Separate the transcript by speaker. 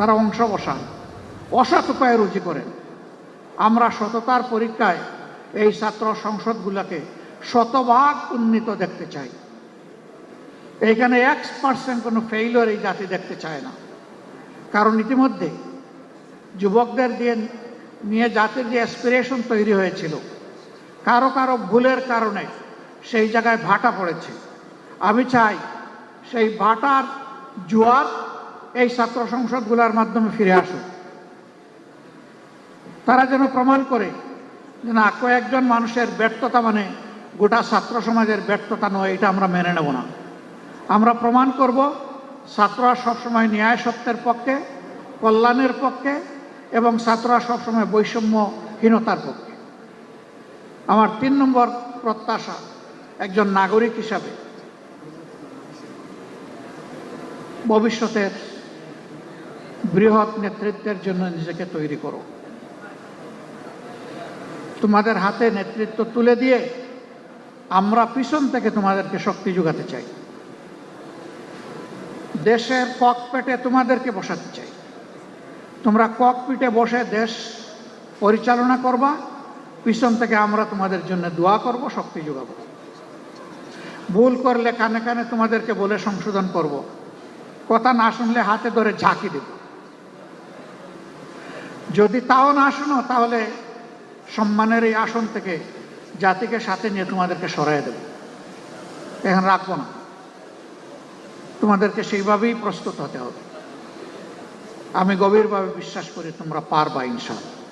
Speaker 1: তারা অংশ বসান অসৎ উপায়ে রুজি করেন। আমরা সততার পরীক্ষায় এই ছাত্র সংসদগুলোকে শতভাগ উন্নীত দেখতে চাই। এইখানে এক্স পার্সেন্ট কোনো ফেইলিওর এই জাতি দেখতে চায় না। কারণ ইতিমধ্যে যুবকদের দিয়ে নিয়ে জাতির যে অ্যাসপিরেশন তৈরি হয়েছিল, কারও কারও ভুলের কারণে সেই জায়গায় ভাটা পড়েছে। আমি চাই সেই ভাটার জোয়ার এই ছাত্র সংসদগুলোর মাধ্যমে ফিরে আসুক। তারা যেন প্রমাণ করে যে না, কয়েকজন মানুষের ব্যর্থতা মানে গোটা ছাত্র সমাজের ব্যর্থতা নয়, এটা আমরা মেনে নেব না। আমরা প্রমাণ করব ছাত্ররা সবসময় ন্যায় সত্যের পক্ষে, কল্যাণের পক্ষে এবং ছাত্ররা সবসময় বৈষম্যহীনতার পক্ষে। আমার তিন নম্বর প্রত্যাশা একজন নাগরিক হিসাবে ভবিষ্যতের বৃহৎ নেতৃত্বের জন্য নিজেকে তৈরি করো। তোমাদের হাতে নেতৃত্ব তুলে দিয়ে আমরা পিছন থেকে তোমাদেরকে শক্তি যোগাতে চাই। দেশের ককপেটে তোমাদেরকে বসাতে চাই। তোমরা ককপিটে বসে দেশ পরিচালনা করবা, পিছন থেকে আমরা তোমাদের জন্য দোয়া করব, শক্তি যোগাবো। ভুল করলে কানে কানে তোমাদেরকে বলে সংশোধন করব। কথা না শুনলে হাতে ধরে ঝাঁকি দেব। যদি তাও না শুনো, তাহলে সম্মানের এই আসন থেকে জাতিকে সাথে নিয়ে তোমাদেরকে সরাই দেব। এখন রাখব না। তোমাদেরকে সেইভাবেই প্রস্তুত হতে হবে। আমি গভীরভাবে বিশ্বাস করি তোমরা পারবা ইনশাল্লাহ